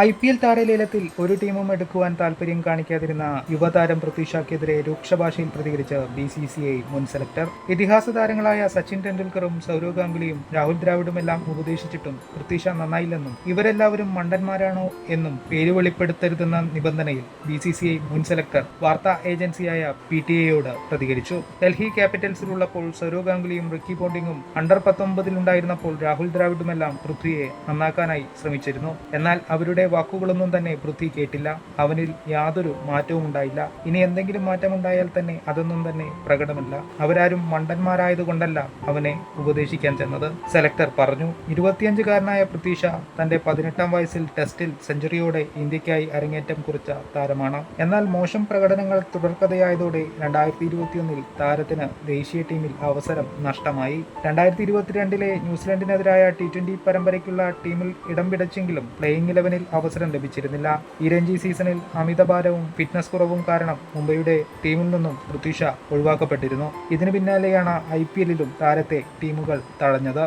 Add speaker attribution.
Speaker 1: I P L താരലേലത്തിൽ ഒരു ടീമും എടുക്കുവാൻ താല്പര്യം കാണിക്കാതിരുന്ന യുവതാരം പ്രതീക്ഷയ്ക്കെതിരെ രൂക്ഷഭാഷയിൽ പ്രതികരിച്ച ബി സി സി ഐ മുൻ സെലക്ടർ. ഇതിഹാസ താരങ്ങളായ സച്ചിൻ ടെണ്ടുൽക്കറും സൗരവ് ഗാംഗുലിയും രാഹുൽ ദ്രാവിഡുമെല്ലാം ഉപദേശിച്ചിട്ടും പ്രതീക്ഷ നന്നായില്ലെന്നും ഇവരെല്ലാവരും മണ്ടന്മാരാണോ എന്നും പേര് വെളിപ്പെടുത്തരുതെന്ന നിബന്ധനയിൽ ബി സി സി ഐ മുൻ സെലക്ടർ വാർത്താ ഏജൻസിയായ പി ടി എയോട് പ്രതികരിച്ചു. ഡൽഹി ക്യാപിറ്റൽസിലുള്ളപ്പോൾ സൗരവ് ഗാംഗുലിയും റിക്കി പോണ്ടിങ്ങും അണ്ടർ പത്തൊമ്പതിലുണ്ടായിരുന്നപ്പോൾ രാഹുൽ ദ്രാവിഡുമെല്ലാം പൃഥ്വിയെ നന്നാക്കാനായി ശ്രമിച്ചിരുന്നു. എന്നാൽ അവരുടെ വാക്കുകളൊന്നും തന്നെ പൃഥ്വി കേട്ടില്ല. അവനിൽ യാതൊരു മാറ്റവും ഉണ്ടായില്ല. ഇനി എന്തെങ്കിലും മാറ്റമുണ്ടായാൽ തന്നെ അതൊന്നും തന്നെ പ്രകടമല്ല. അവരാരും മണ്ടന്മാരായതുകൊണ്ടല്ല അവനെ ഉപദേശിക്കാൻ ചെന്നത്. സെലക്ടർ പറഞ്ഞു ഇരുപത്തിയഞ്ചുകാരനായ പൃഥ്വി ഷാ തന്റെ പതിനെട്ടാം വയസ്സിൽ ടെസ്റ്റിൽ സെഞ്ചുറിയോടെ ഇന്ത്യക്കായി അരങ്ങേറ്റം കുറിച്ച താരമാണ്. എന്നാൽ മോശം പ്രകടനങ്ങൾ തുടർക്കഥയായതോടെ രണ്ടായിരത്തി ഇരുപത്തിയൊന്നിൽ താരത്തിന് ദേശീയ ടീമിൽ അവസരം നഷ്ടമായി. രണ്ടായിരത്തി ഇരുപത്തിരണ്ടിലെ ന്യൂസിലൻഡിനെതിരായ ടി ട്വന്റി പരമ്പരയ്ക്കുള്ള ടീമിൽ ഇടം പിടച്ചെങ്കിലും പ്ലേയിങ് ഇലവനിൽ അവസരം ലഭിച്ചിരുന്നില്ല. ഈ രഞ്ജി സീസണിൽ അമിതഭാരവും ഫിറ്റ്നസ് കുറവും കാരണം മുംബൈയുടെ ടീമിൽ നിന്നും പൃഥ്വി ഒഴിവാക്കപ്പെട്ടിരുന്നു. ഇതിനു പിന്നാലെയാണ് ഐ പി എല്ലിലും താരത്തെ ടീമുകൾ തഴഞ്ഞത്.